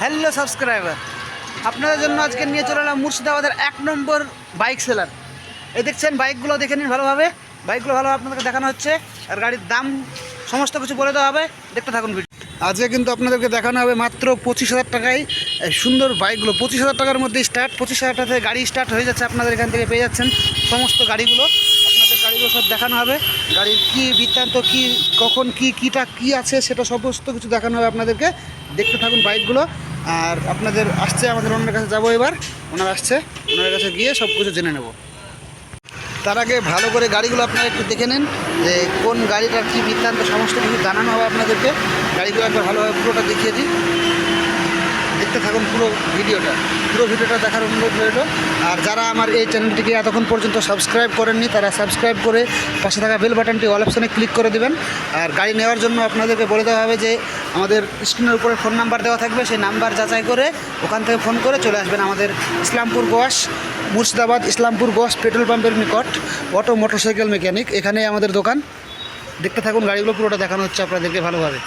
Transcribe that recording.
Hello subscriber. আপনাদের জন্য আজকে নিয়ে চলে এলাম মুর্শিদাবাদের এক নম্বর বাইক সেলার। এই দেখছেন, বাইকগুলো দেখে নিন ভালোভাবে। বাইকগুলো ভালোভাবে আপনাদেরকে দেখানো হচ্ছে। আর গাড়ির দাম, সমস্ত কিছু বলে দেওয়া হবে। দেখতে থাকুন ভিডিও। আজকে কিন্তু আপনাদেরকে দেখানো হবে মাত্র পঁচিশ হাজার টাকায় সুন্দর বাইকগুলো। পঁচিশ হাজার টাকার মধ্যে স্টার্ট পঁচিশ হাজার টাকা থেকে গাড়ি স্টার্ট হয়ে যাচ্ছে আপনাদের এখান থেকে পেয়ে যাচ্ছেন সমস্ত গাড়িগুলো। আপনাদের গাড়িগুলো সব দেখানো হবে। গাড়ির কী বৃত্তান্ত, কী, কখন, কী, কীটা, কী আছে সেটা সমস্ত কিছু দেখানো হবে আপনাদেরকে। দেখতে থাকুন বাইকগুলো। আর আপনাদের আসছে, আমাদের ওনার কাছে যাব এবার। ওনার আসছে ওনার কাছে গিয়ে সব কিছু জেনে নেব। তার আগে ভালো করে গাড়িগুলো আপনারা একটু দেখে নেন, যে কোন গাড়িটার কী বৃত্তান্ত, সমস্ত কিছু জানানো হবে আপনাদেরকে। গাড়িগুলো একবার ভালোভাবে পুরোটা দেখিয়ে দিই দেখতে থাকুন পুরো ভিডিওটা। পুরো ভিডিওটা দেখার অনুরোধ রইল। আর যারা আমার এই চ্যানেলটিকে এতক্ষণ পর্যন্ত সাবস্ক্রাইব করেননি, তারা সাবস্ক্রাইব করে পাশে থাকা বেল বাটনটি অল অপশনে ক্লিক করে দেবেন। আর গাড়ি নেওয়ার জন্য আপনাদেরকে বলে দেওয়া হবে যে আমাদের স্ক্রিনের উপরে ফোন নাম্বার দেওয়া থাকবে, সেই নাম্বার যাচাই করে ওখান থেকে ফোন করে চলে আসবেন আমাদের ইসলামপুর গোয়াস, মুর্শিদাবাদ, ইসলামপুর গোয়াস পেট্রোল পাম্পের নিকট, অটো মোটরসাইকেল মেকানিক। এখানেই আমাদের দোকান। দেখতে থাকুন, গাড়িগুলো পুরোটা দেখানো হচ্ছে আপনাদেরকে ভালোভাবে।